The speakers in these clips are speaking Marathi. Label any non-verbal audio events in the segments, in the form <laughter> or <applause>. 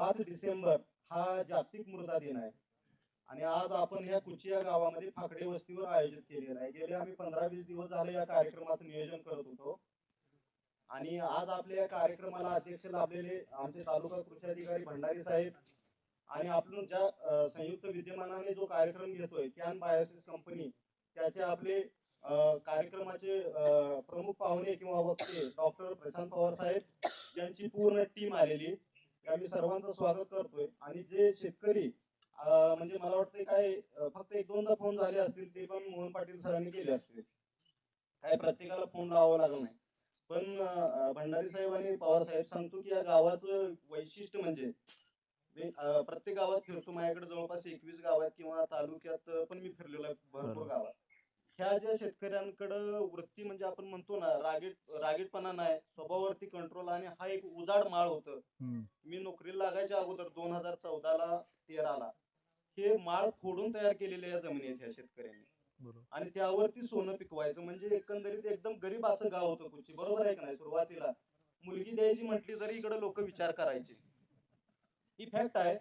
पाच डिसेंबर हा जागतिक मृदा दिन आहे. आणि आज आपण ह्या कुचिया गावामध्ये फाकडे वस्तीवर आयोजित केलेलं आहे. गेले आम्ही पंधरा वीस दिवस झाले या कार्यक्रमाचं नियोजन करत होतो. आणि आज आपल्या या कार्यक्रमाला अध्यक्ष लाभलेले आमचे तालुका कृषी अधिकारी भंडारी साहेब आणि आपण ज्या संयुक्त विद्यमानाने जो कार्यक्रम घेतोय कॅन बायोसिस कंपनी त्याचे आपले कार्यक्रमाचे प्रमुख पाहुणे किंवा वक्ते डॉक्टर प्रशांत पवार साहेब यांची पूर्ण टीम आलेली आम्ही सर्वांचं स्वागत करतोय. आणि जे शेतकरी म्हणजे मला वाटतं काय फक्त एक दोनदा फोन झाले असतील ते पण मोहन पाटील सरांनी केले असतील. काय प्रत्येकाला फोन लावावा लागला नाही. पण भंडारी साहेब आणि पवार साहेब सांगतो की या गावाचं वैशिष्ट्य म्हणजे प्रत्येक गावात फिरतो. माझ्याकडे जवळपास एकवीस गाव आहेत किंवा तालुक्यात पण मी फिरलेलो आहे. भरपूर. गावात ह्या ज्या शेतकऱ्यांकडं वृत्ती म्हणजे आपण म्हणतो ना रागीट रागीटपणा नाही स्वभावावरती कंट्रोल आणि हा एक उजाड माळ होतं. हम्म. मी नोकरीला लागायच्या अगोदर दोन हजार चौदाला तेराला हे माळ फोडून तयार केलेले या जमिनी आहेत ह्या शेतकऱ्यांनी. बरोबर. आणि त्यावरती सोनं पिकवायचं म्हणजे एकंदरीत एकदम गरीब असं गाव होतं कुची बरोबर आहे का नाही? सुरुवातीला मुलगी द्यायची म्हटली तरी इकडे लोक विचार करायचे. ही फॅक्ट आहे.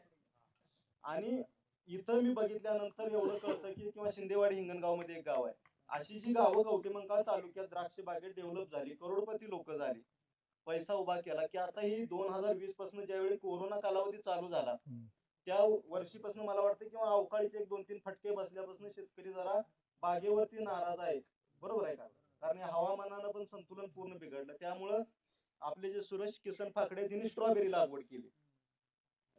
आणि इथं मी बघितल्यानंतर एवढं कळतं की किंवा शिंदेवाडी हिंगणगावमध्ये एक गाव आहे. अशी जी गावं कवटेमंकाळ तालुक्यात द्राक्ष बागेत डेव्हलप झाली करोडपती लोक झाली. पैसा उभा केला की आता ही दोन हजार वीसपासून ज्यावेळी कोरोना कालावधी चालू झाला. त्या वर्षीपासून मला वाटतं किंवा अवकाळीचे एक दोन तीन फटके बसल्यापासून शेतकरी जरा बागेवरती नाराज आहे बरोबर आहे का? कारण हवामानानं पण संतुलन पूर्ण बिघडलं. त्यामुळं आपले जे सुरेश किसन फाकडे त्यांनी स्ट्रॉबेरी लागवड केली.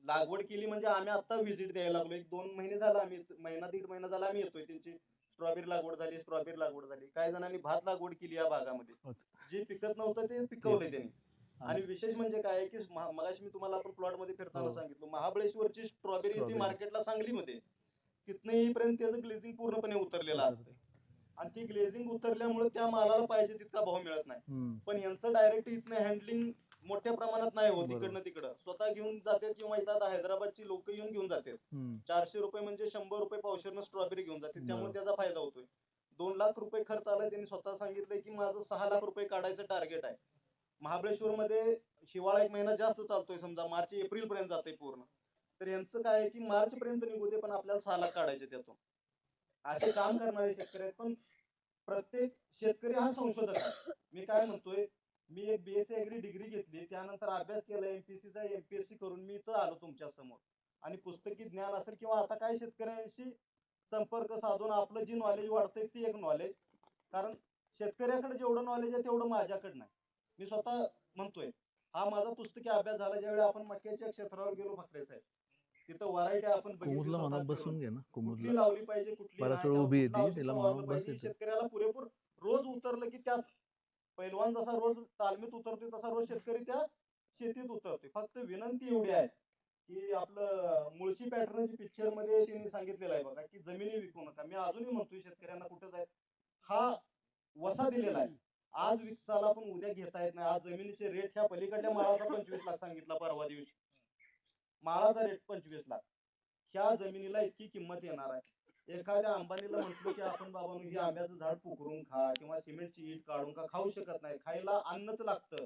लागवड केली म्हणजे आम्ही आता व्हिजिट द्यायला लागलो. एक दोन महिने झाला आम्ही महिना दीड महिना झाला आम्ही येतोय त्यांची. स्ट्रॉबेरी लागवड झाली स्ट्रॉबेरी लागवड झाली काही जणांनी भात लागवड केली या भागामध्ये. जे पिकत नव्हतं ते पिकवले त्यांनी आणि विशेष म्हणजे काय की मगाशी मी तुम्हाला आपण प्लॉटमध्ये फिरताना हो. सांगितलं महाबळेश्वरची स्ट्रॉबेरी ती. मार्केटला सांगलीमध्ये तिथनं येईपर्यंत त्याचं ग्लेझिंग पूर्णपणे उतरलेलं असतं आणि ती ग्लेझिंग उतरल्यामुळे त्या मालाला पाहिजे तितका भाव मिळत नाही. पण यांचं डायरेक्ट इथनं हँडलिंग मोठ्या प्रमाणात नाही होत बरोबर. इकडनं तिकडं. स्वतः घेऊन जातात किंवा इथं हैदराबादची लोक येऊन घेऊन जातात. हम्म. चारशे रुपये म्हणजे शंभर रुपये पावशेरनं स्ट्रॉबेरी घेऊन जाते त्यामुळे बरोबर. त्याचा फायदा होतोय. दोन लाख रुपये खर्च आलाय त्यांनी स्वतः सांगितलंय की माझं सहा लाख रुपये काढायचं टार्गेट आहे. महाबळेश्वर मध्ये हिवाळा एक महिना जास्त चालतोय समजा मार्च एप्रिल पर्यंत जाते पूर्ण. तर यांचं काय आहे की मार्च पर्यंत निघू दे पण आपल्याला सहा लाख काढायचे त्यातून असे काम करणारे शेतकरी आहेत पण प्रत्येक शेतकरी हा संशोधक आहे. मी काय म्हणतोय मी एक बीएससी अग्री डिग्री घेतली त्यानंतर अभ्यास केला एमपीसीचा एमपीएससी करून मी इथं आलो तुमच्यासमोर. आणि पुस्तकी ज्ञान असेल किंवा आता काय शेतकऱ्यांशी संपर्क साधून आपलं जे नॉलेज वाढतंय ते एक नॉलेज कारण शेतकऱ्याकडे जेवढं नॉलेज आहे तेवढं माझ्याकडे नाही. मी स्वतः म्हणतोय हा माझा पुस्तकी अभ्यास झाला ज्यावेळी आपण मक्याच्या क्षेत्रावर गेलो फकरे साहेब. तिथं व्हरायटी आपण बघितली बसून घे ना कुठली लावली पाहिजे कुठली. शेतकऱ्याला पुरेपूर रोज उतरलं की त्यात पैलवान जसा रोज तालमीत उतरतोय तसा रोज शेतकरी त्या शेतीत उतरतोय. फक्त विनंती एवढी आहे की आपलं मुळशी पॅटर्नची पिक्चरमध्ये त्यांनी सांगितलेलं आहे बघा की जमिनी विकू नका. मी अजूनही म्हणतोय शेतकऱ्यांना कुठं जाय हा वसा दिलेला आहे. आज विकचाला पण उद्या घेता येत नाही. आज जमिनीचे रेट ह्या पलीकडल्या माळाचा पंचवीस लाख सांगितला परवा दिवशी. माळाचा रेट पंचवीस लाख. ह्या जमिनीला इतकी किंमत येणार आहे. एखाद्या अंबानीला म्हटलं की आपण बाबा ही आंब्याचं झाड पुकरून खा किंवा सिमेंटची ईट काढून का खाऊ शकत नाही. खायला अन्नच लागतं.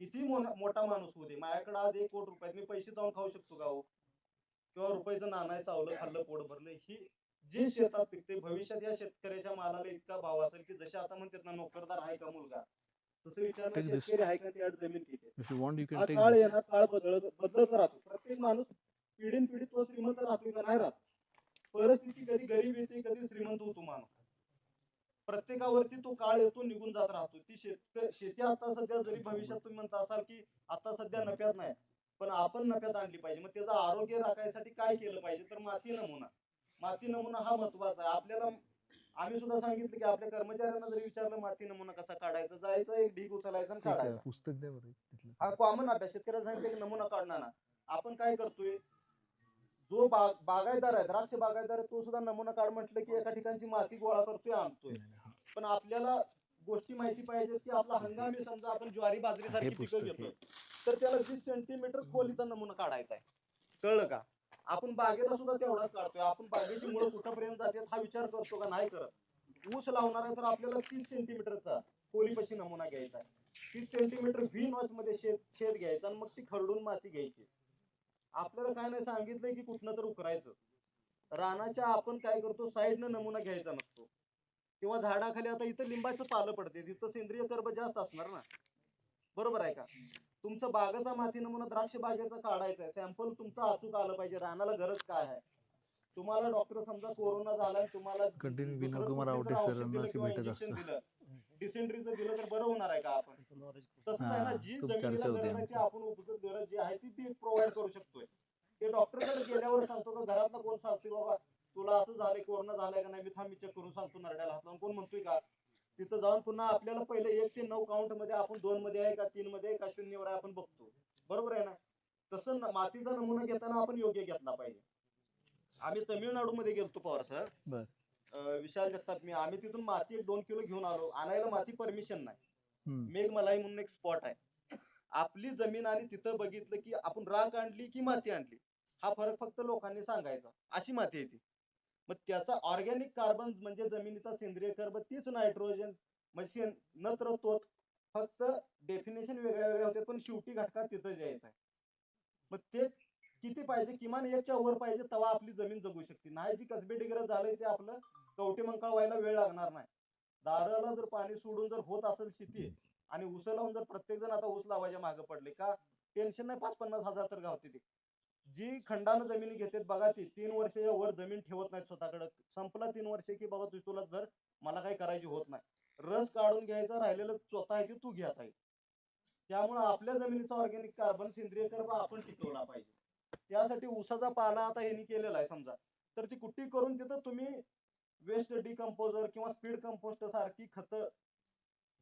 किती मोठा माणूस दे. माझ्याकडे आज एक कोटी रुपयात मी पैसे जाऊन खाऊ शकतो का हो? किंवा रुपयाचं नाणं चावलं खाल्लं पोट भरलं ही जे शेतात पिकते भविष्यात या शेतकऱ्याच्या मालाला इतका भाव असेल की जसे आता म्हणतात ना नोकरदार आहे का मुलगा? तसं विचारलं. शेतकरी आहे का जमीन किती काळ. येणार काळ बदलत बदलत राहतो. प्रत्येक माणूस पिढीन पिढी तो श्रीमंत राहतो का नाही राहत? परिस्थिती कधी गरीब येते कधी श्रीमंत होतो माणूस. प्रत्येकावरती तो काळ येतो निघून जात राहतो. ती शेतक शेती आता सध्या जरी भविष्यात तुम्ही म्हणता असाल की आता सध्या नफ्यात नाही पण आपण नफ्यात आणली पाहिजे. मग त्याचं आरोग्य राखायसाठी काय केलं पाहिजे? तर माती नमुना. माती नमुना हा महत्त्वाचा आहे. आपल्याला आम्ही सुद्धा सांगितलं की आपल्या कर्मचाऱ्यांना जरी विचारलं माती नमुना कसा काढायचा जायचं एक ढीग उचलायचा आणि काढायचा. पुस्तक. हा कॉमन अभ्यास शेतकऱ्याला सांगितलं की नमुना काढणार ना आपण काय करतोय? जो बाग बागायतदार आहे द्राक्ष बागायतदार आहे तो सुद्धा नमुना काढ म्हटलं की एका ठिकाणची माती गोळा करतोय आणतोय. पण आपल्याला गोष्टी माहिती पाहिजे की आपला हंगामी समजा आपण ज्वारी बाजरी हे सारखी पिकं पुस्तक हे. तर त्याला वीस सेंटीमीटर खोलीचा नमुना काढायचा आहे. कळलं का? आपण बागेला सुद्धा तेवढाच काढतोय. आपण बागेची मुळे कुठपर्यंत जाते हा विचार करतो का? नाही करत. ऊस लावणार आहे तर आपल्याला तीस सेंटीमीटरचा खोलीपाशी नमुना घ्यायचा आहे. तीस सेंटीमीटर व्ही नॉच मध्ये शेत शेत घ्यायचा आणि मग ती खरडून माती घ्यायची. आपल्याला काय नाही सांगितलंय की कुठनं तर उकरायचं. रानाच्या आपण काय करतो साईडनं नमुना घ्यायचा नसतो. किंवा झाडाखाली आता इथं लिंबाचं पालं पडते तिथं सेंद्रिय कर्ब जास्त असणार ना. बरोबर आहे का? तुमचं बागाचा माती नमुना द्राक्ष बागेचा काढायचा आहे. सॅम्पल तुमचं अचूक आलं पाहिजे. रानाला गरज काय आहे? तुम्हाला डॉक्टर समजा कोरोना झालाय तुम्हाला डिसेंट्रीचं दिलं तर बरं होणार आहे का आपण? तसं आहे ना जी खूप जमिनीला होते आपण उपयुक्त गरज जी आहे ती ती प्रोव्हाइड करू शकतोय. ते डॉक्टरकडे गेल्यावर सांगतो का घरातला कोण सांगतोय बाबा तुला असं झालंय कोरोना झालाय का नाही मी थांब चेक करून सांगतो नरड्याला हात लावून. कोण म्हणतोय का? तिथं जाऊन पुन्हा आपल्याला पहिले एक ते नऊ काउंटमध्ये आपण दोन मध्ये आहे का तीन मध्ये आहे का शून्यवर आहे आपण बघतो. बरोबर आहे ना? तसं न- मातीचा नमुना घेताना आपण योग्य घेतला पाहिजे. आम्ही तमिळनाडूमध्ये गेलतो पवार सर. बर. अं, विशाल जगताप मी आम्ही तिथून माती एक दोन किलो घेऊन आलो. आणायला माती परमिशन नाही. हम्म. मेघमलाई म्हणून एक स्पॉट आहे. आपली जमीन आणि तिथं बघितलं की आपण राख आणली की माती आणली? हा फरक फक्त लोकांनी सांगायचा. अशी माती आहे ती. मग त्याचा ऑर्गॅनिक कार्बन म्हणजे जमिनीचा सेंद्रिय कर्ब तीच नायट्रोजन म्हणजे नत्र तोच फक्त डेफिनेशन वेगळ्या वेगळ्या होते पण शेवटी घटका तिथं यायचा आहे. मग ते किती पाहिजे किमान एकच्या वर पाहिजे तवा आपली जमीन जगू शकते. नाही जी कसबे डिग्रज झालंय ते आपलं कवटी मंकाळ व्हायला वेळ लागणार नाही. दाराला जर पाणी सोडून जर होत असेल शेती आणि ऊस लावून जर प्रत्येक जण आता ऊस लावायच्या मागे पडले का टेन्शन नाही पाच पन्नास हजार तर गावते ते जी खंडानं जमिनी घेतात बघा ती तीन वर्षाच्या वर जमीन ठेवत नाहीत स्वतःकडे. संपला तीन वर्ष की बाबा तुझ तुला जर मला काही करायची होत नाही. रस काढून घ्यायचा राहिलेलं स्वतः आहे की तू घ्यायचा आहे. त्यामुळे आपल्या जमिनीचा ऑर्गॅनिक कार्बन सेंद्रिय कर्ब आपण टिकवला पाहिजे. त्यासाठी ऊसाचा पाला आता यांनी केलेला आहे समजा. तर ती कुट्टी करून तिथं तुम्ही वेस्ट डिकम्पोजर किंवा स्पीड कंपोस्ट सारखी खतं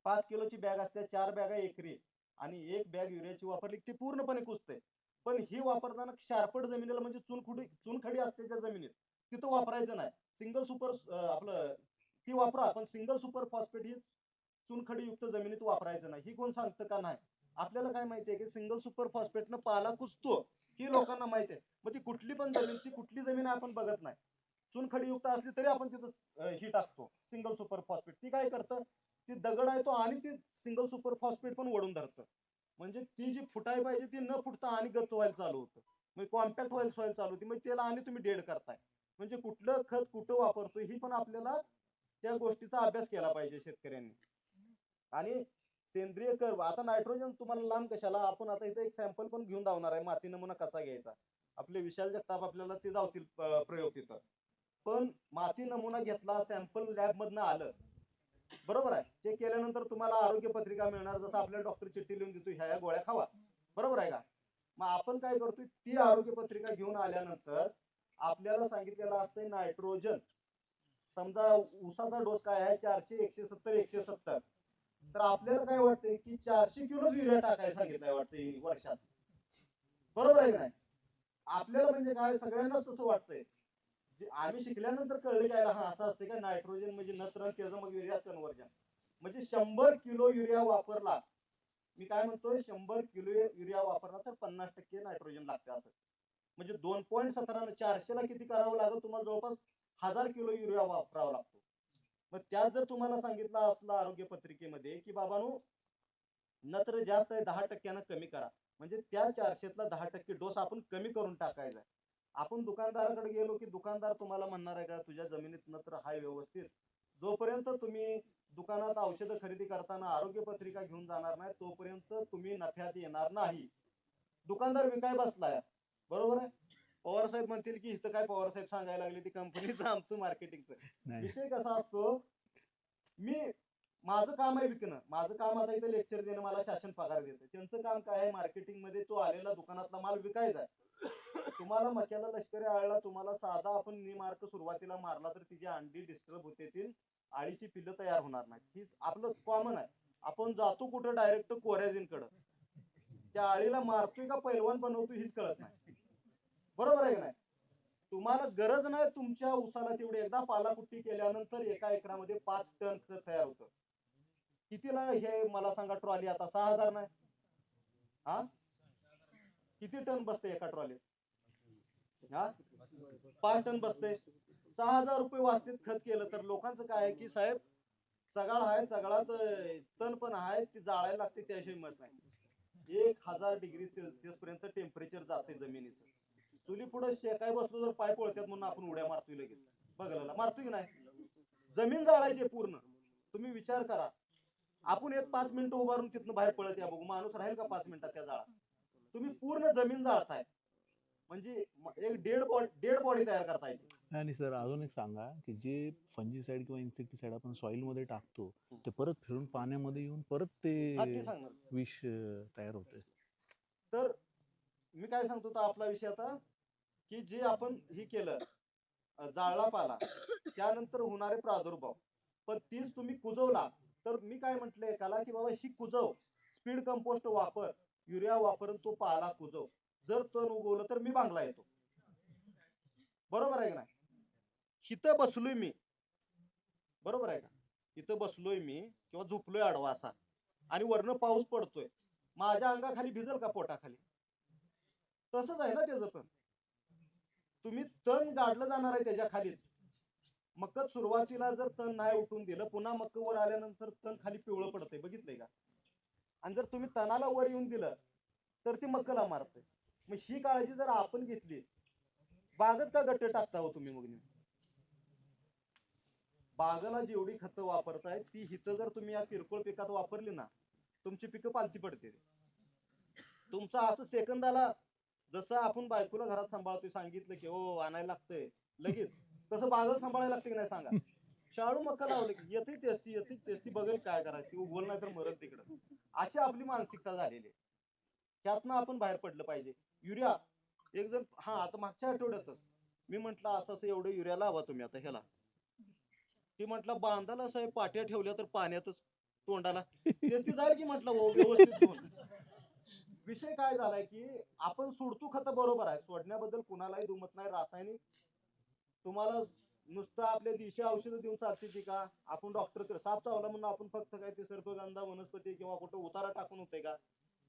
पाच किलोची बॅग असते चार बॅगा एकरी. आणि एक बॅग युरियाची वापरली ती पूर्णपणे कुजते. पण ही वापरताना क्षारपट जमिनीला म्हणजे चुनखुडी चुनखडी असते त्या जमिनीत. तिथं वापरायचं नाही. सिंगल सुपर आपलं ती वापरा पण सिंगल सुपर फॉस्फेट ही चुनखडी युक्त जमिनीत वापरायचं नाही. ही कोण सांगतं का नाही? आपल्याला काय माहिती आहे की सिंगल सुपर फॉस्फेटनं पाला कुजतो. ही लोकांना माहिती आहे. मग ती कुठली पण जमीन ती कुठली जमीन आपण बघत नाही. चुनखडीयुक्त असली तरी आपण तिथं ही टाकतो. सिंगल सुपर फॉस्फेट ती काय करतं? ती दगड आहे तो आणि ती सिंगल सुपर फॉस्फेट पण ओढून धरतं. म्हणजे ती जी फुटाय पाहिजे ती न फुटता आणि गच्च व्हायला चालू होतं. म्हणजे कॉम्पॅक्ट व्हायला व्हायला चालू होती. मग त्याला आणि तुम्ही डेड करताय. म्हणजे कुठलं खत कुठं वापरतो ही पण आपल्याला त्या गोष्टीचा अभ्यास केला पाहिजे शेतकऱ्यांनी. आणि सेंद्रिय कर्व आता नायट्रोजन तुम्हाला लांब कशाला? आपण आता इथे एक सॅम्पल पण घेऊन धावणार आहे. माती नमुना कसा घ्यायचा? आपले विशाल जगताप आपल्याला ते जावतील प्रयोग तिथं. पण माती नमुना घेतला सॅम्पल लॅब मधनं आलं. बरोबर आहे? चेक केल्यानंतर तुम्हाला आरोग्य पत्रिका मिळणार. जसं आपल्याला डॉक्टर चिठ्ठी लिहून देतो ह्या या गोळ्या खावा. बरोबर आहे का? मग आपण काय करतोय? ती आरोग्य पत्रिका घेऊन आल्यानंतर आपल्याला सांगितलेलं असतंय नायट्रोजन समजा ऊसाचा डोस काय आहे? चारशे एकशे सत्तर एकशे सत्तर. तर आपल्याला काय वाटतंय की चारशे किलो युरिया टाकायला सांगितलंय वाटतंय वर्षात? बरोबर आहे का नाही? आपल्याला म्हणजे काय सगळ्यांनाच तसं वाटतंय. आम्ही शिकल्यानंतर कळले काय हा असं असते का नायट्रोजन म्हणजे नत्र त्याचं मग युरिया कन्वर्जन. म्हणजे शंभर किलो युरिया वापरला मी काय म्हणतोय शंभर किलो युरिया वापरला तर पन्नास टक्के नायट्रोजन लागते असं. म्हणजे दोन पॉईंट सतरा चारशेला किती करावं लागेल? तुम्हाला जवळपास हजार किलो युरिया वापरावा लागतो. मग त्यात जर तुम्हाला सांगितलं असलं आरोग्य पत्रिकेमध्ये की बाबानो नत्र जास्त आहे दहा टक्क्यानं कमी करा. म्हणजे त्या चारशेतला दहा टक्के डोस आपण कमी करून टाकायचा आहे. आपण दुकानदाराकडे गेलो की दुकानदार तुम्हाला म्हणणार आहे का तुझ्या जमिनीत नत्र हाय व्यवस्थित. जोपर्यंत तुम्ही दुकानात औषधं खरेदी करताना आरोग्य पत्रिका घेऊन जाणार नाही तोपर्यंत तुम्ही नफ्यात येणार नाही. दुकानदार विकाय बसलाय. बरोबर आहे? पवार साहेब म्हणतील की इथं काय पवार साहेब सांगायला लागले ती कंपनीचं <laughs> आमचं मार्केटिंगचं नाही. विषय कसा असतो मी माझं काम आहे विकणं. माझं काम आता इथे लेक्चर देणं मला शासन पगार देतं. त्यांचं काम काय आहे? मार्केटिंगमध्ये तो आलेला दुकानातला माल विकायचा आहे. तुम्हाला मक्याला लष्करी आळला तुम्हाला साधा आपण निमार्क सुरुवातीला मारला तर तिची अंडी डिस्टर्ब होते आळीची पिल्लं तयार होणार नाही हीच आपलं कॉमन आहे. आपण जातो कुठं डायरेक्ट कोरॅझिन कडं त्या आळीला मारतोय का पैलवान बनवतोय हीच कळत नाही. बरोबर आहे का नाही? तुम्हाला गरज नाही तुमच्या उसाला तेवढी. एकदा पालाकुट्टी केल्यानंतर एका एकरामध्ये पाच टन खत तयार होतं. कितीला हे मला सांगा ट्रॉली? आता सहा हजार नाही. हा? किती टन बसते एका ट्रॉलीत? हा? पाच टन बसते सहा हजार रुपये वाचतीत खत केलं तर. लोकांचं काय आहे की साहेब चगाळ आहे चगाळात टन तण पण आहे ती जाळायला लागते त्याशिवाय मत नाही. एक हजार डिग्री सेल्सिअस पर्यंत टेम्परेचर जाते जमिनीचं. चुली पुढे शेकाय बसलो जर पाय पळतात म्हणून आपण उड्या मारतोय लगेच. बघायला मारतोय की नाही? जमीन जाळायची पूर्ण. तुम्ही विचार करा. आपण एक पाच मिनिटं उभारून तिथनं बाहेर पळत या बघू. माणूस राहील का पाच मिनिटात त्या जाळा तुम्ही पूर्ण जमीन जाळताय. म्हणजे एक डेड बॉडी डेड बॉडी तयार करताय. आणि सर अजून एक सांगा की जे फंजीसाईड किंवा इन्सेक्टिसाईड आपण सॉइलमध्ये टाकतो ते परत फिरून पाण्यामध्ये येऊन परत ते विष तयार होते तर मी काय सांगतो आपला विषय आता की जे आपण हे केलं जाळला पाला त्यानंतर होणारे प्रादुर्भाव. पण तीच तुम्ही कुजवला तर मी काय म्हंटल एकाला की बाबा ही कुजव. स्पीड कंपोस्ट वापर युरिया वापरून तो पाला कुजव. जर तण उगवलं तर मी बांगला येतो. बरोबर आहे का नाही? इथं बसलोय मी. बरोबर आहे का? इथं बसलोय मी किंवा झोपलोय आडवा असा आणि वरनं पाऊस पडतोय. माझ्या अंगाखाली भिजल का पोटाखाली? तसंच आहे ना त्याचं पण. तुम्ही तण गाडलं जाणार आहे त्याच्या खालीच. मक्क सुरुवातीला जर तण नाही उठून दिलं पुन्हा मक्क वर आल्यानंतर तण खाली पिवळं पडतंय बघितलंय का? आणि जर तुम्ही तणाला वर येऊन दिलं तर ती मक्कला मारते मग ही काळजी जर आपण घेतली बागत का गट्ट टाकता हो तुम्ही मग? नेमकं? बागाला जेवढी खतं वापरताय ती हिथं जर तुम्ही या किरकोळ पिकात वापरली ना तुमची पिकं पालती पडते. तुमचा असं सेकंदाला जसं आपण बायकोला घरात सांभाळतोय सांगितलं की हो आणायला लागतंय. लगेच. तसं बागल सांभाळायला लागते की नाही सांगा? शाळू मक्का लावलं की येते तेसती येते तेसती बघेल काय करायची उगवल नाही तर मरत तिकडं. अशी आपली मानसिकता झालेली आहे. त्यातनं आपण बाहेर पडलं पाहिजे. युरिया एक जण हा आता मागच्या आठवड्यातच मी म्हंटल असं असं एवढं युरिया लावा तुम्ही आता ह्याला. ती म्हटलं बांधाला साहेब पाट्या ठेवल्या तर पाण्यातच तोंडाला. तेच ती जाईल की म्हटलं हो, व्यवस्थित विषय काय झालाय की आपण सोडतो खत बरोबर आहे. सोडण्याबद्दल कुणालाही दुमत नाही. रासायनिक तुम्हाला नुसतं आपल्या दिशे औषधं देऊन चालते ती का? आपण डॉक्टर साप चावला म्हणून आपण फक्त काय ते सर्पगंधा वनस्पती किंवा कुठं उतारा टाकून होते का?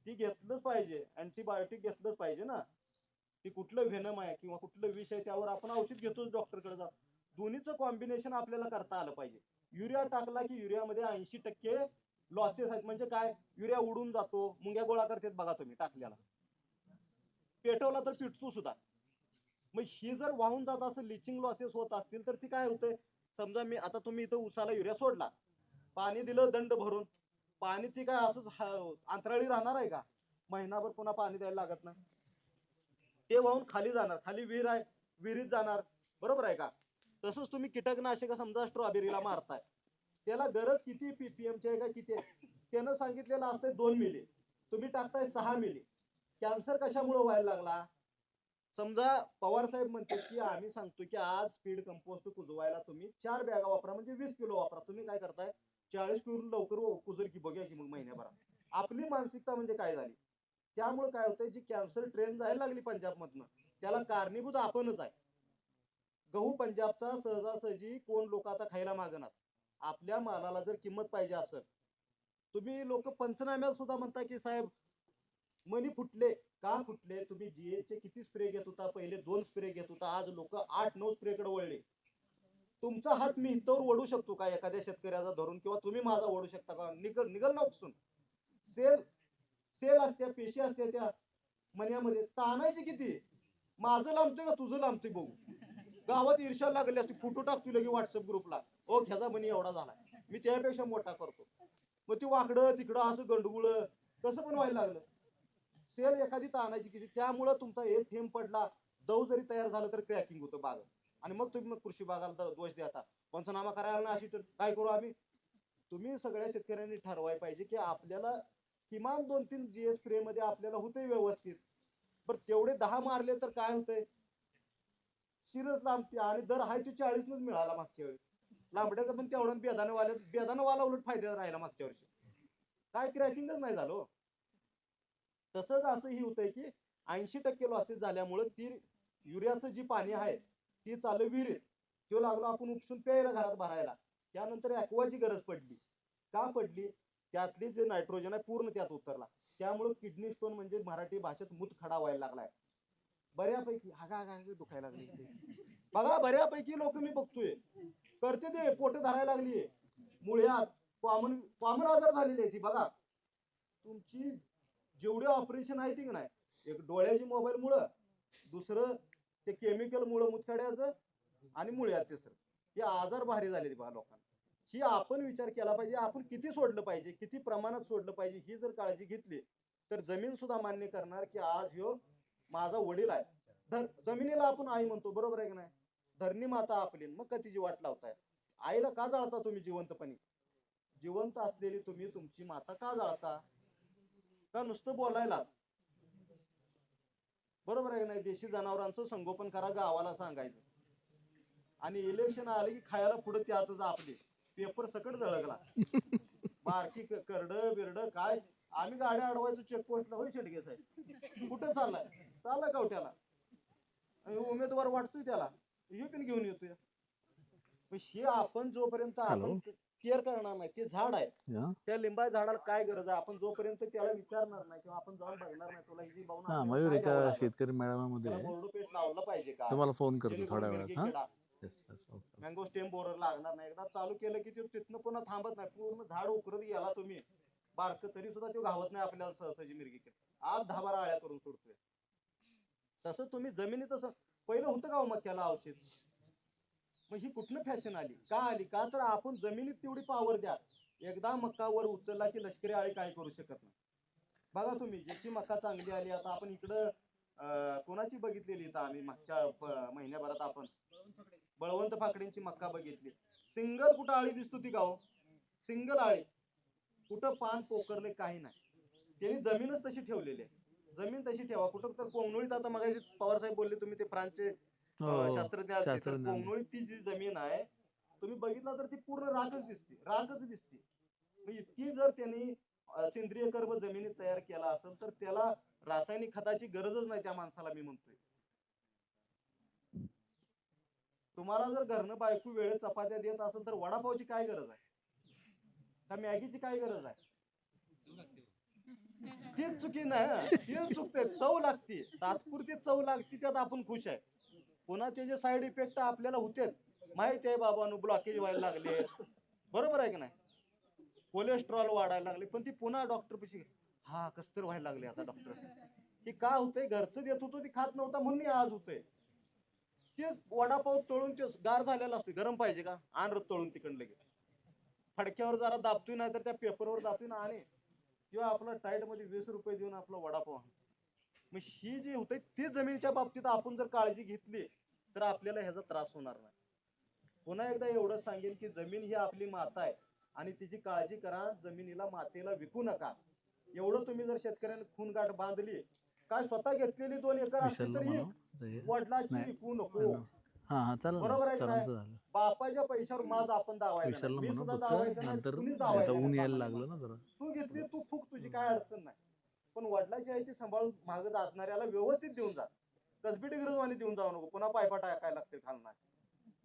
ती घेतलंच पाहिजे. अँटीबायोटिक घेतलंच पाहिजे ना. ती कुठलं व्हेनम आहे किंवा कुठलं विष आहे त्यावर आपण औषध घेतोच डॉक्टरकडे जा दोन्हीचं कॉम्बिनेशन आपल्याला करता आलं पाहिजे. युरिया टाकला की युरियामध्ये ऐंशी टक्के लॉसेस आहेत म्हणजे काय? युरिया उडून जातो मुंग्या गोळा करतात बघा तुम्ही टाकल्याला. पेटवला तर पिटतो सुद्धा. मग ही जर वाहून जात असेल लिचिंग लॉसेस होत असतील तर ती काय होतंय? समजा मी आता तुम्ही इथं उसाला युरिया सोडला. पाणी दिलं दंड भरून. पाणी ती काय असंच अंतराळी राहणार आहे का? महिनाभर पुन्हा पाणी द्यायला लागत नाही. ते वाहून खाली जाणार. खाली विहीर आहे विहिरीत जाणार. बरोबर आहे का? तसंच तुम्ही कीटकनाशक समजा स्ट्रॉबेरीला मारताय. त्याला गरज किती पीपीएमची आहे का किती आहे? त्यानं सांगितलेलं असतंय दोन मिली. तुम्ही टाकताय सहा मिली. कॅन्सर कशामुळे व्हायला लागला? समजा पवार साहेब म्हणते की आम्ही सांगतो की आज स्पीड कंपोस्ट कुजवायला तुम्ही चार बॅगा वापरा म्हणजे वीस किलो वापरा. तुम्ही काय करताय? चाळीस किलो लवकर कुजर कुजल की बघूया की मग महिन्याभरात. आपली मानसिकता म्हणजे काय झाली? त्यामुळे काय होतंय? जी कॅन्सर ट्रेन जायला लागली पंजाबमधनं त्याला कारणीभूत आपणच आहे. गहू पंजाबचा सहजासहजी कोण लोक आता खायला मागणार? आपल्या मालाला जर किंमत पाहिजे असेल तुम्ही लोक पंचनाम्याला सुद्धा म्हणता की साहेब मनी फुटले का फुटले? तुम्ही GH चे किती स्प्रे घेत होता? पहिले दोन स्प्रे घेत होता आज लोक आठ नऊ स्प्रे कडे वळले. तुमचा हात मी इथवर ओढू शकतो का? एखाद्या शेतकऱ्याचा धरून किंवा तुम्ही माझा ओढू शकता का? निघल निघल ना उपसून. सेल सेल असत्या पेशी असत्या त्या मन्यामध्ये. ताणायची किती? माझं लांबतोय का तुझं लांबतोय बघू? गावात ईर्षा लागली असती फोटो टाकतो लगे व्हॉट्सअप ग्रुपला. ओ ह्याचा म्हणे एवढा झालाय मी त्यापेक्षा मोठा करतो. मग ती वाकडं तिकडं असं गंडगुळ तसं पण व्हायला लागलं. सेल एखादी ताणायची किती त्यामुळं तुमचा एक थेंब पडला. दव जरी तयार झालं तर क्रॅकिंग होतं बाग. आणि मग तुम्ही मग कृषी बागाला दोष देता. पंचनामा करायला ना अशी तर काय करू आम्ही? तुम्ही सगळ्या शेतकऱ्यांनी ठरवायला पाहिजे की आपल्याला किमान दोन तीन जी एसमध्ये आपल्याला होते व्यवस्थित. बरं तेवढे दहा मारले तर काय होतंय? शिरच लांबते आणि दर हाय तो चाळीसनच मिळाला मागच्या वेळेस. लांबड्याचा पण तेवढा बेदानं वाल्या वाला उलट फायद्यात राहिला मागच्या वर्षी. काय क्रॅकिंगच नाही झालो हो. तसंच असंही होतंय की ऐंशी टक्के लॉसेस झाल्यामुळे ती युरियाचं जी पाणी आहे ती चालू विहिरीत. तो लागलो आपण उपसून प्यायला घरात भरायला. त्यानंतर ॲक्वाची गरज पडली. का पडली? त्यातली जे नायट्रोजन आहे पूर्ण त्यात उतरला. त्यामुळे किडनी स्टोन म्हणजे मराठी भाषेत मूत खडा व्हायला लागलाय. बऱ्यापैकी हागा हागा हागा दुखायला लागली बघा बऱ्यापैकी लोक मी बघतोय. करते ते पोट धरायला लागलीये. मुळ्यात कॉमन कॉमन आजार झालेली आहे ती बघा. तुमची जेवढे ऑपरेशन आहे ती नाही एक डोळ्याची मोबाईल मुळे दुसरं ते केमिकल मुळे मुतखड्याचं आणि मुळ्यात तिसरं हे आजार भारी झाले बघा लोकांना. ही आपण विचार केला पाहिजे आपण किती सोडलं पाहिजे किती प्रमाणात सोडलं पाहिजे ही जर काळजी घेतली तर जमीन सुद्धा मान्य करणार की आज ह्यो माझा वडील आहे. धर जमिनीला आपण आई म्हणतो बरोबर आहे की नाही? धरणी माता आपली मग का तिची वाट लावताय. आईला का जाळता तुम्ही जिवंतपणी? जिवंत असलेली तुम्ही तुमची माता का जाळता? का नुसतं बोलायला? बरोबर आहे नाही? देशी जनावरांचं संगोपन करा गावाला सांगायचं. आणि इलेक्शन आले की खायला पुढे त्यातच आपले. पेपर सकट जळगला बारकी करड बिरड काय? आम्ही गाड्या अडवायचो चेकपोस्टला होय शेटगे साहेब? कुठं चाललाय? चाललाय कवट्याला आणि उमेदवार वाटतोय त्याला. हे पण घेऊन येतोय. पण हे आपण जोपर्यंत आपण. केअर करणार नाही ते झाड आहे. त्या लिंबा झाडाला काय गरज आहे? आपण जोपर्यंत त्याला विचारणार नाही किंवा आपण जाऊन बघणार नाही तुला ही हा मयूर एका शेतकरी मेळाव्यामध्ये बोर्ड पेस्ट लावलं पाहिजे का? तुम्हाला फोन करतो थोड्या वेळात हा. मँगो स्टेम बोरर लागणार नाही. एकदा चालू केलं की ते तिथनं पुन्हा थांबत नाही. पूर्ण झाड उकरत गेला तुम्ही. बारक तरी सुद्धा तो घावत नाही आपल्याला सहसाची मिरगी आज दहा बारा आळ्या करून सोडतोय. तसं तुम्ही जमिनीत पहिलं होतं का हो मक्याला औषध? मग ही कुठनं फॅशन आली? का आली? का तर आपण जमिनीत तेवढी पावर द्या एकदा मक्का वर उचलला की लष्करी आळी काय करू शकत नाही. बघा तुम्ही ज्याची मक्का चांगली आली आता आपण इकडं कोणाची बघितलेली इथं आम्ही मागच्या महिन्याभरात आपण? बळवंत फाकडेंची मक्का बघितली. सिंगल कुठं आळी दिसतो ती गाव हो? सिंगल आळी. कुठं पान पोकरले काही नाही. त्यांनी जमीनच तशी ठेवलेली आहे. जमीन तशी ठेवा कुठं तर कोंगणुळीत आता मग पवार साहेब बोलले तुम्ही ते फ्रान्सचे हो, अं, हो. शास्त्रज्ञ आले. तर शास्त्रज्ञ. कोंगणुळीत ती जी जमीन आहे तुम्ही बघितलं तर ती पूर्ण राखच दिसते राखच दिसते मग इतकी जर त्यांनी अं, सेंद्रिय कर्ब जमिनीत तयार केला असेल तर त्याला रासायनिक खताची गरजच नाही त्या माणसाला मी म्हणतोय तुम्हाला जर घरनं बायको वेळेत चपात्या देत असेल तर वडापावची काय गरज आहे का मॅगीची काय गरज आहे तेच चुकी नाही तेच चुकते चव लागते. तात्पुरती चव लागते त्यात आपण खुश आहे. कोणाचे जे साईड इफेक्ट आपल्याला होते माहिती आहे बाबांनो ब्लॉकेज व्हायला लागले. बरोबर आहे की नाही? कोलेस्ट्रॉल वाढायला लागले पण ती पुन्हा डॉक्टर पशी हा कस्तर व्हायला लागले आता डॉक्टर हे का होतंय? घरचं देत होतो ते खात नव्हता म्हणून आज होतंय. तेच वडापाव तळून ते गार झालेला असतो गरम पाहिजे का? आण रत तळून तिकडले लगेच. फडक्यावर जरा दाबतोय नाही तर त्या पेपरवर दाबतोय ना आणि किंवा आपला टाईटमध्ये वीस रुपये देऊन आपला वडापाव. मग ही जी होते ती जमिनीच्या बाबतीत आपण जर काळजी घेतली तर आपल्याला ह्याचा त्रास होणार नाही. पुन्हा एकदा एवढं सांगेन की जमीन ही आपली माता आहे आणि तिची काळजी करा जमिनीला मातेला विकू नका. एवढं तुम्ही जर शेतकऱ्यांनी खून गाठ बांधली काय स्वतः घेतलेली दोन एकर असली तरी वडिलाची. विकू नको. हा हा चालेल बरोबर ना आहे का सरांचं झालं. बापाच्या पैशावर माझ आपण दावायचं विशालला नाही. मी म्हणत सुद्धा होतं दावायचं नाही नंतर तुम्हीच आता दावायचं ऊन यायला बापाला. लागलं ना जरा. तू घेतली तू फुक तुझी काय अडचण नाही. पण वडिलाची आहे ती सांभाळून मागे जाणाऱ्याला व्यवस्थित देऊन जा. कसबी डिग्रजवानी देऊन जाऊ नको. पुन्हा पायपा टाकायला लागते खालना.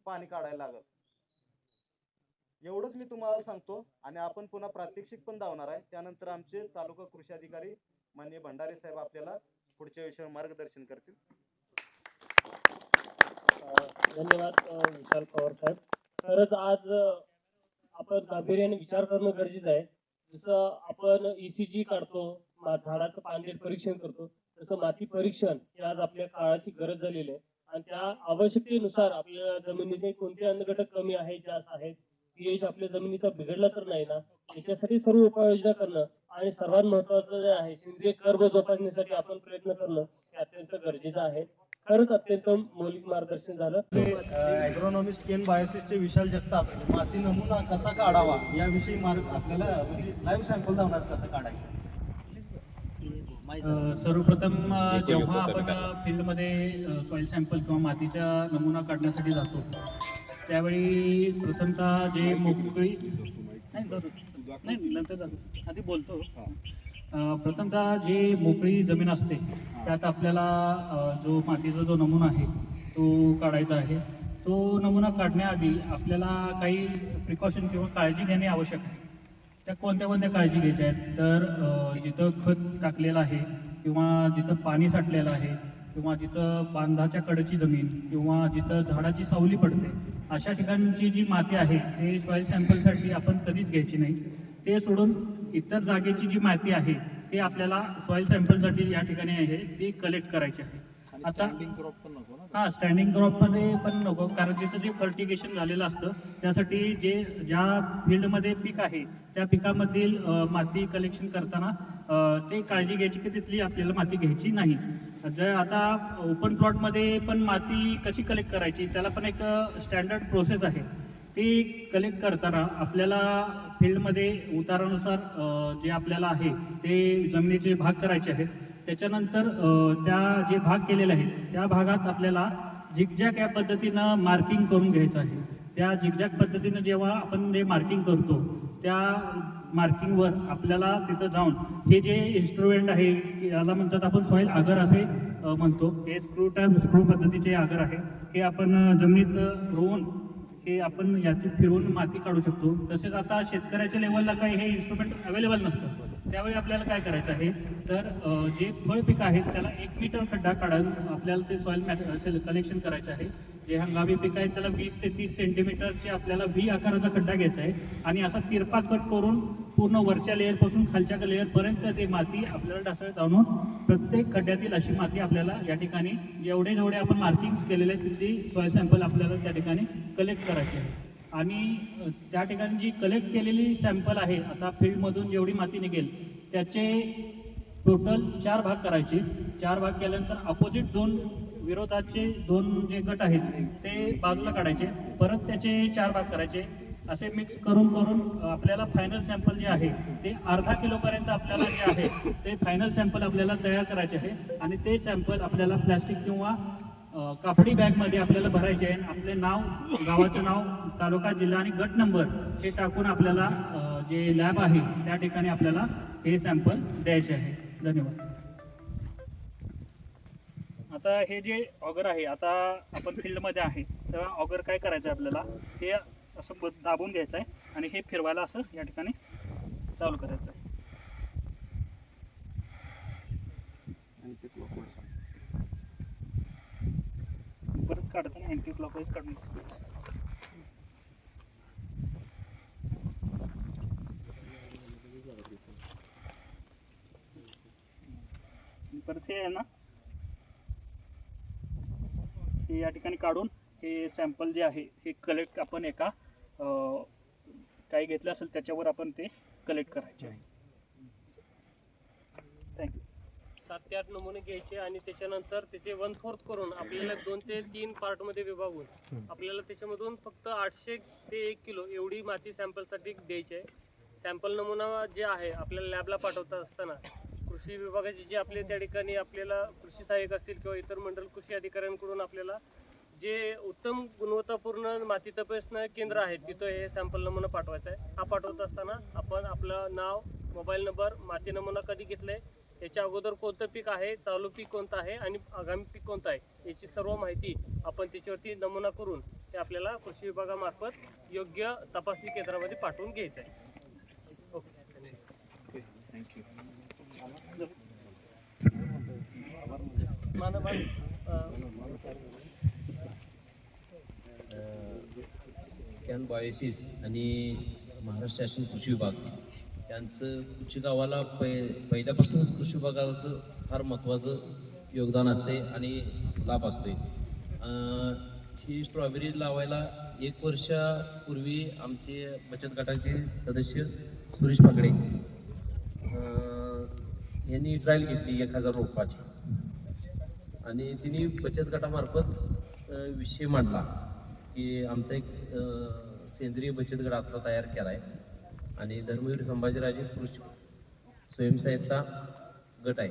पाणी काढायला लागल. एवढंच मी तुम्हाला सांगतो आणि आपण पुन्हा प्रात्यक्षिक पण धावणार आहे. त्यानंतर आमचे तालुका कृषी अधिकारी माननीय भंडारे साहेब आपल्याला पुढच्या विषयावर मार्गदर्शन करतील. धन्यवाद विशाल पवार साहेब. खरंच आज आपण गांभीर्याने विचार करणं गरजेचं आहे. जसं आपण ईसीजी काढतो झाडाचं पाणी परीक्षण करतो तसं माती परीक्षण हे आज आपल्या काळाची गरज झालेली आहे. आणि त्या आवश्यकतेनुसार आपल्या जमिनीचे कोणते अन्नघटक कमी आहे जास्त आहेत पीएच आपल्या जमिनीचा बिघडला तर नाही ना? याच्यासाठी सर्व उपाययोजना करणं आणि सर्वात महत्वाचं जे आहे सेंद्रिय कर्ब जोपासण्यासाठी आपण प्रयत्न करणं हे अत्यंत गरजेचं आहे. खरंच अत्यंत मौलिक मार्गदर्शन झालं. ॲग्रोनॉमिस्ट केन बायोसिसचे विशाल जगताप माती नमुना कसा काढावा याविषयी मार्ग आपल्याला म्हणजे लाईव्ह सॅम्पल धावणार कसं काढायचं? सर्वप्रथम जेव्हा आपण फील्डमध्ये सॉइल सॅम्पल किंवा मातीचा नमुना काढण्यासाठी जातो त्यावेळी प्रथमतः जे मोकळी नाही नंतर जातो आधी बोलतो. प्रथमतः जे मोकळी जमीन असते त्यात आपल्याला जो मातीचा जो नमुना आहे तो काढायचा आहे. तो नमुना काढण्याआधी आपल्याला काही प्रिकॉशन किंवा काळजी घेणे आवश्यक आहे. त्या कोणत्या कोणत्या काळजी घ्यायच्या आहेत? तर जिथं खत टाकलेलं आहे किंवा जिथं पाणी साठलेलं आहे किंवा जिथं बांधाच्या कडची जमीन किंवा जिथं झाडाची सावली पडते अशा ठिकाणची जी माती आहे ते सॉईल सॅम्पलसाठी आपण कधीच घ्यायची नाही. ते सोडून इतर जागेची जी माती आहे ते आपल्याला सॉईल सॅम्पलसाठी या ठिकाणी आहे ते कलेक्ट करायची आहे. आता स्टँडिंग क्रॉप पण नको ना हा स्टँडिंग क्रॉपमध्ये पण नको कारण तिथं जे फर्टिगेशन झालेलं असतं त्यासाठी जे ज्या फील्डमध्ये पीक आहे त्या पिकामधील माती कलेक्शन करताना ते काळजी घ्यायची की तिथली आपल्याला माती घ्यायची नाही. जर आता ओपन प्लॉटमध्ये पण माती कशी कलेक्ट करायची त्याला पण एक स्टँडर्ड प्रोसेस आहे. ते कलेक्ट करताना आपल्याला फील्डमध्ये उतारानुसार जे आपल्याला आहे ते जमिनीचे भाग करायचे आहेत. त्याच्यानंतर त्या जे भाग केलेले आहेत त्या भागात आपल्याला झिकझॅक या पद्धतीनं मार्किंग करून घ्यायचं आहे. त्या झिकझॅक पद्धतीनं जेव्हा आपण जे मार्किंग करतो त्या मार्किंगवर आपल्याला तिथं जाऊन हे जे इन्स्ट्रुमेंट आहे याला म्हणतात आपण सॉईल आगर असे म्हणतो. हे स्क्रू टाईप स्क्रू पद्धतीचे आगर आहे. हे आपण जमिनीत रोवून हे आपण याची फिरवून माती काढू शकतो. तसेच आता शेतकऱ्याच्या लेवलला काही हे इन्स्ट्रुमेंट अवेलेबल नसतं. त्यावेळी आपल्याला काय करायचं आहे? तर जे फळ पिकं आहेत त्याला एक मीटर खड्डा काढून आपल्याला ते सॉईल कलेक्शन करायचं आहे. जे हंगामी पीक आहे त्याला वीस ते तीस सेंटीमीटरचे आपल्याला व्ही आकाराचा खड्डा घ्यायचा आहे. आणि असा तिरपा कट करून पूर्ण वरच्या लेअरपासून खालच्या लेअरपर्यंत ते माती आपल्याला ढासळत आणून प्रत्येक खड्ड्यातील अशी माती आपल्याला या ठिकाणी जेवढे जेवढे आपण मार्किंग्स केलेले आहेत तिथली सॉय सॅम्पल आपल्याला त्या ठिकाणी कलेक्ट करायचे आहे. आणि त्या ठिकाणी जी कलेक्ट केलेली सॅम्पल आहे आता फील्डमधून जेवढी माती निघेल त्याचे टोटल चार भाग करायचे. चार भाग केल्यानंतर अपोजिट दोन विरोधाचे दोन जे गट आहेत ते बाजूला काढायचे परत त्याचे चार भाग करायचे. असे मिक्स करून करून आपल्याला फायनल सॅम्पल जे आहे ते अर्धा किलोपर्यंत आपल्याला जे आहे ते फायनल सॅम्पल आपल्याला तयार करायचे आहे. आणि ते सॅम्पल आपल्याला प्लॅस्टिक किंवा कापडी बॅगमध्ये आपल्याला भरायचे आहे. आपले नाव गावाचं नाव तालुका जिल्हा आणि गट नंबर हे टाकून आपल्याला जे लॅब आहे त्या ठिकाणी आपल्याला हे सॅम्पल द्यायचे आहे. धन्यवाद. आता हे जे ऑगर आहे आता आपण फील्डमध्ये आहे तर ऑगर काय करायचं आहे आपल्याला? हे असं ब- दाबून घ्यायचं आहे आणि हे फिरवायला असं या ठिकाणी चालू करायचं आहे परत काढताना अँटी क्लॉकवाईज काढून परत हे आहे ना हे या ठिकाणी काढून हे सॅम्पल जे आहे हे कलेक्ट आपण एका काही घेतलं असेल त्याच्यावर आपण ते कलेक्ट करायचे आहे. थँक्यू सात ते आठ नमुने घ्यायचे आणि त्याच्यानंतर त्याचे वन फोर्थ करून आपल्याला दोन ते तीन पार्टमध्ये विभागून आपल्याला त्याच्यामधून फक्त आठशे ते एक किलो एवढी माती सॅम्पलसाठी द्यायची आहे. सॅम्पल नमुना जे आहे आपल्याला लॅबला पाठवता असताना कृषी विभागाचे जे आपले त्या ठिकाणी आपल्याला कृषी सहाय्यक असतील किंवा इतर मंडल कृषी अधिकाऱ्यांकडून आपल्याला जे उत्तम गुणवत्तापूर्ण माती तपासणं केंद्र आहे तिथं हे सॅम्पल नमुना पाठवायचा आहे. हा पाठवत असताना आपण आपलं नाव मोबाईल नंबर माती नमुना कधी घेतलंय याच्या अगोदर कोणतं पीक आहे चालू पीक कोणतं आहे आणि आगामी पीक कोणतं आहे याची सर्व माहिती आपण त्याच्यावरती नमुना करून ते आपल्याला कृषी विभागामार्फत योग्य तपासणी केंद्रामध्ये पाठवून घ्यायचं आहे. Okay. Thank you. Manav Kan Biosys आणि महाराष्ट्र शासन कृषी विभाग. त्यांचं कृषी गावाला पै पहिल्यापासूनच कृषी विभागाचं फार महत्त्वाचं योगदान असते आणि लाभ असतो ही स्ट्रॉबेरी लावायला एक वर्षापूर्वी आमचे बचत गटाचे सदस्य सुरेश पाकडे यांनी ट्रायल घेतली एक हजार रोपाची आणि तिने बचत गटामार्फत विषय मांडला. की आमचा एक सेंद्रिय बचत गट आत्ता तयार केला आहे आणि धर्मवीर संभाजीराजे कृषी स्वयंसहायता गट आहे.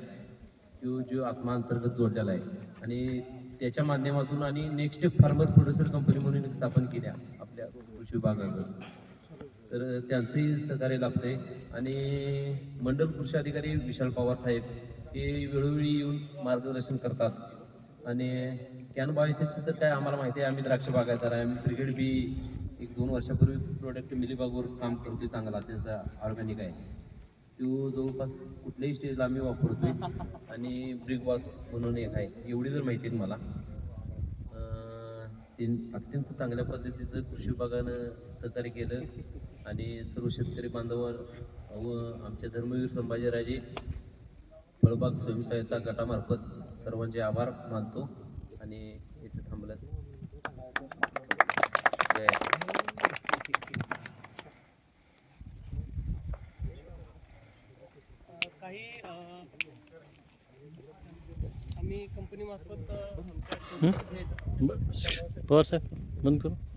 तो जो आत्मा अंतर्गत जोडलेला आहे. आणि त्याच्या माध्यमातून आणि नेक्स्ट फार्मर प्रोड्युसर कंपनी म्हणून एक स्थापन केल्या आपल्या कृषी विभागाकडून तर त्यांचंही सहकार्य लाभतंय. आणि मंडल कृषी अधिकारी विशाल पवार साहेब हे वेळोवेळी येऊन मार्गदर्शन करतात. आणि कॅन शेतीचं तर काय आम्हाला माहिती आहे आम्ही द्राक्ष बागायदार आहे. आम्ही ब्रिगेड बी एक दोन वर्षापूर्वी प्रोडक्ट मिलीबागवर काम करतोय चांगला त्यांचा ऑर्गॅनिक आहे. तो जवळपास कुठल्याही स्टेजला आम्ही वापरतोय. आणि ब्रिक बॉस म्हणून एक आहे. एवढी जर माहिती आहे मला. ते अत्यंत चांगल्या पद्धतीचं कृषी विभागानं सहकार्य केलं. आणि सर्व शेतकरी बांधवांवर व आमच्या धर्मवीर संभाजीराजे फळबाग स्वयंसहायता गटामार्फत सर्वांचे आभार मानतो आणि इथे थांबल्यास जय काही आम्ही कंपनी मार्फत पवार साहेब. बंद करू.